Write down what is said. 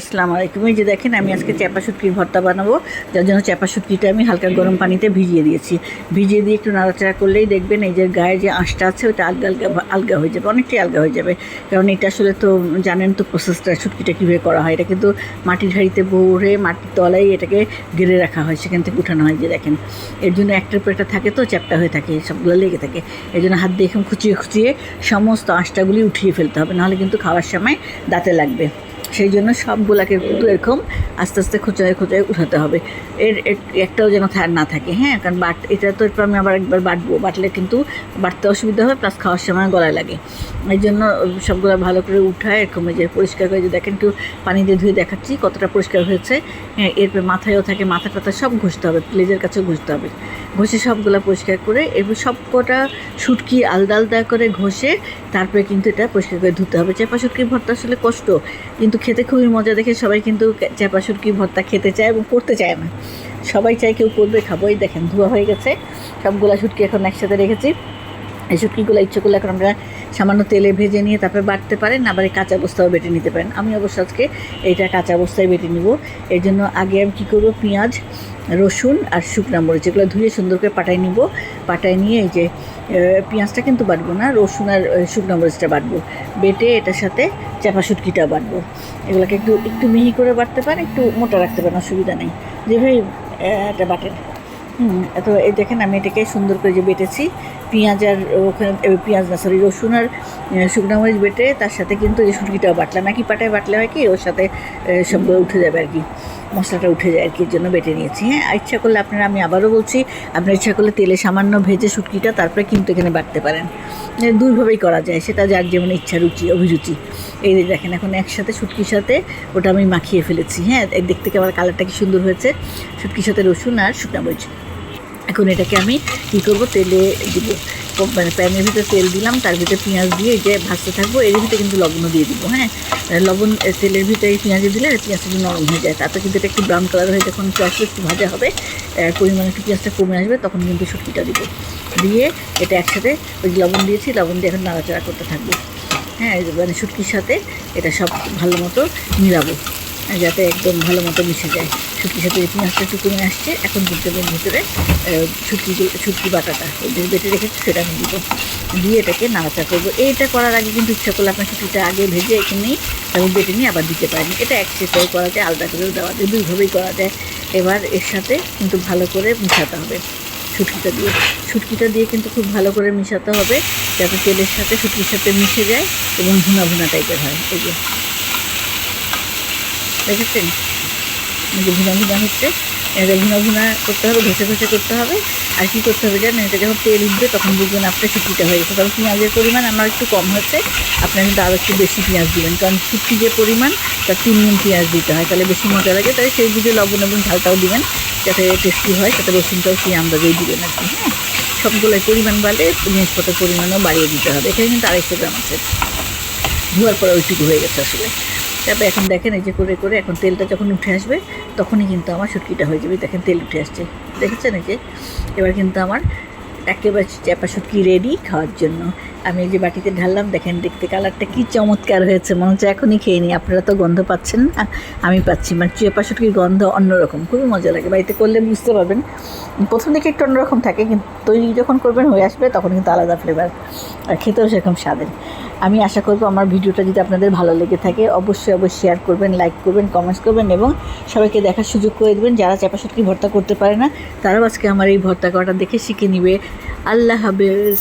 আসসালামু আলাইকুম। এই যে দেখেন, আমি আজকে চ্যাপা শুটকির ভর্তা বানাবো। যার জন্য চ্যাপা শুটকিটা আমি হালকা গরম পানিতে ভিজিয়ে দিয়েছি। ভিজিয়ে দিয়ে একটু নাড়াচাড়া করলেই দেখবেন এই যে গায়ে যে আঁশটা আছে, ওটা আলগা আলগা আলগা হয়ে যাবে, অনেকটাই আলগা হয়ে যাবে। কারণ এটা আসলে তো জানেন তো প্রসেসটা শুটকিটা কীভাবে করা হয়। এটা কিন্তু মাটির হাঁড়িতে ভরে মাটির তলায় এটাকে গেড়ে রাখা হয়, সেখান থেকে উঠানো হয় যে দেখেন। এর জন্য একটার পর একটা থাকে তো, চ্যাপটা হয়ে থাকে, সবগুলো লেগে থাকে। এই জন্য হাত দিয়ে এরকম খুচিয়ে খুচিয়ে সমস্ত আঁশটাগুলি উঠিয়ে ফেলতে হবে। নাহলে কিন্তু খাওয়ার সময় দাঁতে লাগবে। সেই জন্য সবগুলাকে কিন্তু এরকম আস্তে আস্তে খোঁচায় খোঁচায় উঠাতে হবে। এর একটাও যেন না থাকে হ্যাঁ? কারণ বাট, এটা তো এরপর আমি আবার একবার বাটবো। বাটলে কিন্তু বাটতে অসুবিধা হবে প্লাস খাওয়ার সময় গলায় লাগে। এই জন্য সবগুলো ভালো করে উঠায়, এরকম যে পরিষ্কার করে যে দেখেন একটু পানি দিয়ে ধুয়ে দেখাচ্ছি কতটা পরিষ্কার হয়েছে। হ্যাঁ এরপর মাথায়ও থাকে, মাথা টাথা সব ঘষতে হবে প্লেজের কাছেও ঘষতে হবে। ঘষে সবগুলো পরিষ্কার করে, এরপর সব কটা শুটকি আলাদা আলাদা করে ঘষে তারপরে কিন্তু এটা পরিষ্কার করে ধুতে হবে। চেপা শুটকির ভর্তা আসলে কষ্ট, কিন্তু খেতে খুবই মজা। দেখে সবাই কিন্তু চেপা শুটকি ভর্তা খেতে চায় এবং করতে চায় না। সবাই চায় কেউ করবে খাব এই দেখেন, ধোয়া হয়ে গেছে। সবগুলা শুটকি এখন একসাথে রেখেছি। এই শুটকিগুলো ইচ্ছে করলে এখন আমরা সামান্য তেলে ভেজে নিয়ে তারপরে বাটতে পারেন, আবার কাঁচা অবস্থাও বেটে নিতে পারেন। আমি অবশ্য আজকে এইটা কাঁচা অবস্থায় বেটে নিব। এর জন্য আগে আমি কী করব? পেঁয়াজ, রসুন আর শুকনা মরিচ, এগুলো ধুয়ে সুন্দর করে পাটায় নিব। পাটায় নিয়ে এই যে পেঁয়াজটা কিন্তু বাটবো না, রসুন আর শুকনা মরিচটা বাটবো। বেটে এটার সাথে চাপা শুটকিটা বাটবো। এগুলোকে একটু একটু মিহি করে বাটতে পারেন একটু মোটা রাখতে পারেন অসুবিধা নেই। যেভাবে এটা বাটেন। তো এই দেখেন আমি এটাকে সুন্দর করে যে বেটেছি, পেঁয়াজ আর ওখানে পেঁয়াজ না সরি রসুন আর শুকনো মরিচ বেটে তার সাথে কিন্তু এই শুটকিটাও বাটলাম। একই পাটায় বাটলে হয় কি, ওর সাথে সবগুলো উঠে যাবে আর কি। মশলাটা উঠে যায় আর কি জন্য বেটে নিয়েছি। হ্যাঁ ইচ্ছা করলে আপনারা, আমি আবারও বলছি, আপনার ইচ্ছা করলে তেলে সামান্য ভেজে শুটকিটা তারপরে কিন্তু এখানে বাটতে পারেন। দুইভাবেই করা যায়, সেটা যার যেমন ইচ্ছা, রুচি, অভিরুচি। এই দেখেন, এখন একসাথে শুটকির সাথে ওটা আমি মাখিয়ে ফেলেছি। হ্যাঁ দেখতে আমার কালারটা কি সুন্দর হয়েছে। শুটকির সাথে রসুন আর শুকনো মরিচ। এখন এটাকে আমি কী করব, তেলে দিব। মানে প্যানের ভিতরে তেল দিলাম, তার ভিতরে পেঁয়াজ দিয়ে যে ভাজতে থাকব, এর ভিতরে কিন্তু লবণও দিয়ে দিব হ্যাঁ? লবণ তেলের ভিতরে পেঁয়াজে দিলে পেঁয়াজটা একটু নরম হয়ে যায়, তাতে কিন্তু এটা একটু ব্রাউন কালার হয়ে যখন পেঁয়াজটা একটু ভাজা হবে পরিমাণে একটু পেঁয়াজটা কমে আসবে, তখন কিন্তু শুটকিটা দিব। দিয়ে এটা একসাথে ওই লবণ দিয়েছি, লবণ দিয়ে এখন নাড়াচাড়া করতে থাকব হ্যাঁ? মানে শুটকির সাথে এটা সব ভালো মতো মিলাবো, যাতে একদম ভালো মতো মিশে যায়। শুটকির সাথে এই পেঁয়াজটা একটু কমে আসছে। এখন কিন্তু এর ভিতরে শুটকি শুটকি বাটাটা যে বেটে রেখেছি, সেটা আমি দিব। দিয়ে এটাকে নাড়াচা করব। এইটা করার আগে কিন্তু ইচ্ছা করলে আপনার শুটকিটা আগে ভেজে এখানেই তারপর বেটে নিয়ে আবার দিতে পারেন। এটা এক সেটাই করা যায়, আলাদা করেও দেওয়া যায়, দুইভাবেই করা যায়। এবার এর সাথে কিন্তু ভালো করে মিশাতে হবে শুটকিটা দিয়ে। শুটকিটা দিয়ে কিন্তু খুব ভালো করে মিশাতে হবে, যাতে তেলের সাথে শুটকির সাথে মিশে যায় এবং ভুনা ভুনা টাইপের হয়। এই যে। দেখেছেন? যে ভুনা ভুনা হচ্ছে এটা ভুনা ভুনা করতে হবে, ঘষে ঘষে করতে হবে। আর কি করতে হবে জানেন? এটা যখন তেল উঠবে তখন বুঝবেন আপনার শুটকিটা হয়ে গেছে। তবে পেঁয়াজের পরিমাণ আমার একটু কম হচ্ছে আপনার কিন্তু আরও একটু বেশি পেঁয়াজ দিবেন। কারণ শুটকি যে পরিমাণ, তার তিন গুণ পেঁয়াজ দিতে হয়। তাহলে বেশি মজা লাগে। তাই সেই বুঝে লবণ এবং ঝালটাও দিবেন, যাতে টেস্টি হয়, তাতে রসুনটাও সেই আন্দাজেই দিবেন আর কি হ্যাঁ? সবগুলোর পরিমাণ বাড়লে জিনিসপত্রের পরিমাণও বাড়িয়ে দিতে হবে। এখানে কিন্তু আড়াইশো গ্রাম আছে। ধোয়ার পরে ওইটুকু হয়ে গেছে আসলে। তারপরে এখন দেখেন এই যে করে করে এখন তেলটা যখন উঠে আসবে, তখনই কিন্তু আমার শুটকিটা হয়ে যাবে। দেখেন তেল উঠে আসছে। দেখেছেন এই যে? এবার কিন্তু আমার একেবারে চ্যাপা শুটকি রেডি খাওয়ার জন্য। আমি এই যে বাটিতে ঢাললাম, দেখেন দেখতে কালারটা কি চমৎকার হয়েছে। মনে হচ্ছে এখনই খেয়ে নিই। আপনারা তো গন্ধ পাচ্ছেন না। আমি পাচ্ছি মানে চেপা শুটকির গন্ধ অন্যরকম। খুবই মজা লাগে। বাড়িতে করলে বুঝতে পারবেন। প্রথম দিকে একটু অন্যরকম থাকে, কিন্তু তৈরি যখন করবেন হয়ে আসবে, তখন কিন্তু আলাদা ফ্লেভার আর খেতেও সেরকম স্বাদের। আমি আশা করব আমার ভিডিওটা যদি আপনাদের ভালো লেগে থাকে, অবশ্যই অবশ্যই শেয়ার করবেন লাইক করবেন কমেন্টস করবেন এবং সবাইকে দেখার সুযোগ করে দেবেন যারা চাপা শুটকি ভর্তা করতে পারে না, তারাও আজকে আমার এই ভর্তা করাটা দেখে শিখে নিবে। আল্লাহ হাফেজ।